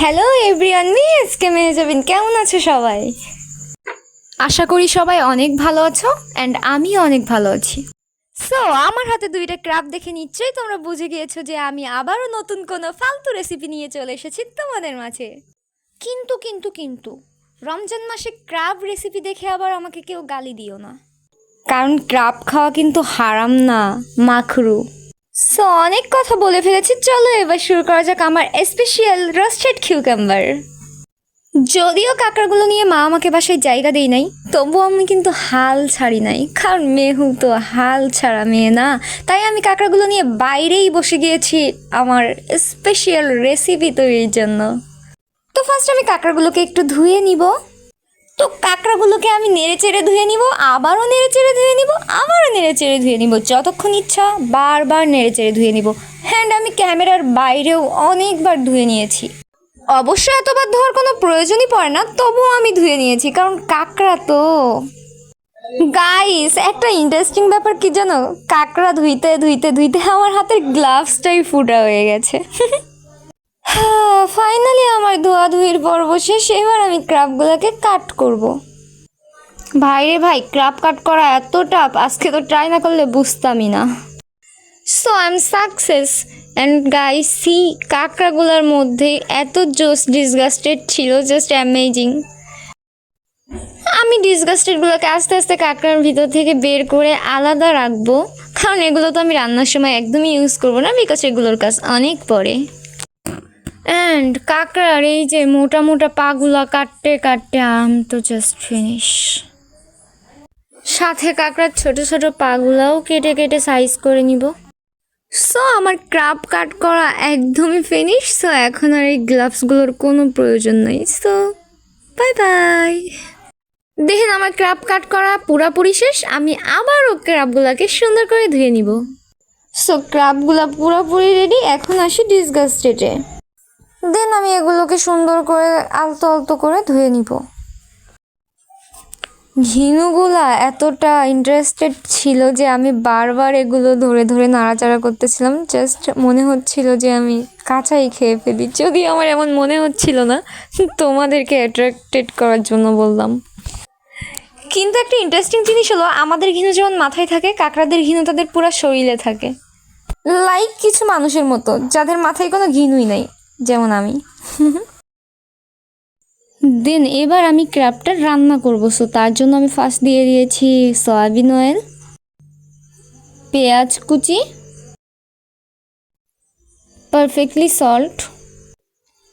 Hello everyone me S K Mehjabin কেমন আছো সবাই? আশা করি সবাই অনেক ভালো আছো অ্যান্ড আমিও অনেক ভালো আছি। সো আমার হাতে দুইটা ক্রাফট দেখে নিশ্চয়ই তোমরা বুঝে গিয়েছো যে আমি আবারও নতুন কোনো ফালতু রেসিপি নিয়ে চলে এসেছি তোমাদের মাঝে। কিন্তু কিন্তু কিন্তু রমজান মাসে ক্রাব রেসিপি দেখে আবার আমাকে কেউ গালি দিও না। কারণ ক্রাব খাওয়া কিন্তু হারাম না মাখরু। সো অনেক কথা বলে ফেলেছি। চলো এবার শুরু করা যাক আমার স্পেশাল রোস্টেড কিউকাম্বার যদিও কাঁকড়াগুলো নিয়ে মা আমাকে বাসায় জায়গা দেই নাই, তবুও আমি কিন্তু হাল ছাড়ি নাই। কারণ মেহু তো হাল ছাড়া মেয়ে না, তাই আমি কাঁকড়াগুলো নিয়ে বাইরেই বসে গিয়েছি আমার স্পেশাল রেসিপি তৈরির জন্য। তো ফার্স্ট আমি কাঁকড়াগুলোকে একটু ধুয়ে নিব। তো কাঁকড়াগুলোকে আমি নেড়ে চেড়ে ধুয়ে নিব, আবারও নেড়ে চেড়ে ধুয়ে নিব, আবারও নেড়ে চেড়ে ধুয়ে নিব। যতক্ষণ ইচ্ছা বারবার নেড়ে চেড়ে ধুয়ে নিব। হ্যান্ড, আমি ক্যামেরার বাইরেও অনেকবার ধুয়ে নিয়েছি। অবশ্য এতবার ধোয়ার কোনো প্রয়োজনই পড়ে না, তবুও আমি ধুয়ে নিয়েছি, কারণ কাঁকড়া তো। গাইস একটা ইন্টারেস্টিং ব্যাপার কি জানো? কাঁকড়া ধুইতে ধুইতে ধুইতে আমার হাতের গ্লাভসটাই ফুটা হয়ে গেছে। ফাইনালি আমার ধোয়াধুয়ির পর্ব শেষ, এবার আমি ক্রাবগুলোকে কাট করব। ভাইরে ভাই, ক্রাব কাট করা এত টাফ আজকে তো ট্রাই না করলে বুঝতামই না। So I am success and guy see কাঁকড়াগুলোর মধ্যে এত জোস ডিসগাস্টেড ছিল জাস্ট অ্যামেজিং আমি ডিসগাস্টেডগুলোকে আস্তে আস্তে কাঁকড়ার ভিতর থেকে বের করে আলাদা রাখব, কারণ এগুলো তো আমি রান্নার সময় একদমই ইউজ করব না বিকজ এগুলোর কাজ অনেক পরে। অ্যান্ড কাঁকড়ার এই যে মোটা মোটা পাগুলা কাটতে কাটতে আম তো জাস্ট ফিনিশ সাথে কাঁকড়ার ছোট ছোট পাগুলাও কেটে কেটে সাইজ করে নিব। সো আমার ক্রাব কাট করা একদমই ফিনিশ সো এখন আর এই গ্লাভসগুলোর কোনো প্রয়োজন নেই। সো বাই বাই দেখেন আমার ক্রাব কাট করা পুরাপুরি শেষ, আমি আবারও ক্রাবগুলোকে সুন্দর করে ধুয়ে নিব। সো ক্রাবগুলো পুরোপুরি রেডি এখন আসি ডিসগাস্টেডে দেন আমি এগুলোকে সুন্দর করে আলতো আলতো করে ধুয়ে নিব। ঘিনুগুলা এতটা ইন্টারেস্টেড ছিল যে আমি বারবার এগুলো ধরে ধরে নাড়াচাড়া করতেছিলাম। জাস্ট মনে হচ্ছিল যে আমি কাঁচাই খেয়ে ফেলি। যদি আমার এমন মনে হচ্ছিল না, তোমাদেরকে অ্যাট্রাক্টেড করার জন্য বললাম। কিন্তু একটা ইন্টারেস্টিং জিনিস হলো, আমাদের ঘিনু যেমন মাথায় থাকে, কাকড়াদের ঘিনু তাদের পুরো শরীরে থাকে। লাইক কিছু মানুষের মতো, যাদের মাথায় কোনো ঘিনুই নাই। যেমন আমি। দেন এবার আমি ক্র্যাবটা রান্না করব। সো তার জন্য আমি ফার্স্ট দিয়ে দিয়েছি সয়াবিন অয়েল পেঁয়াজ কুচি পারফেক্টলি সল্ট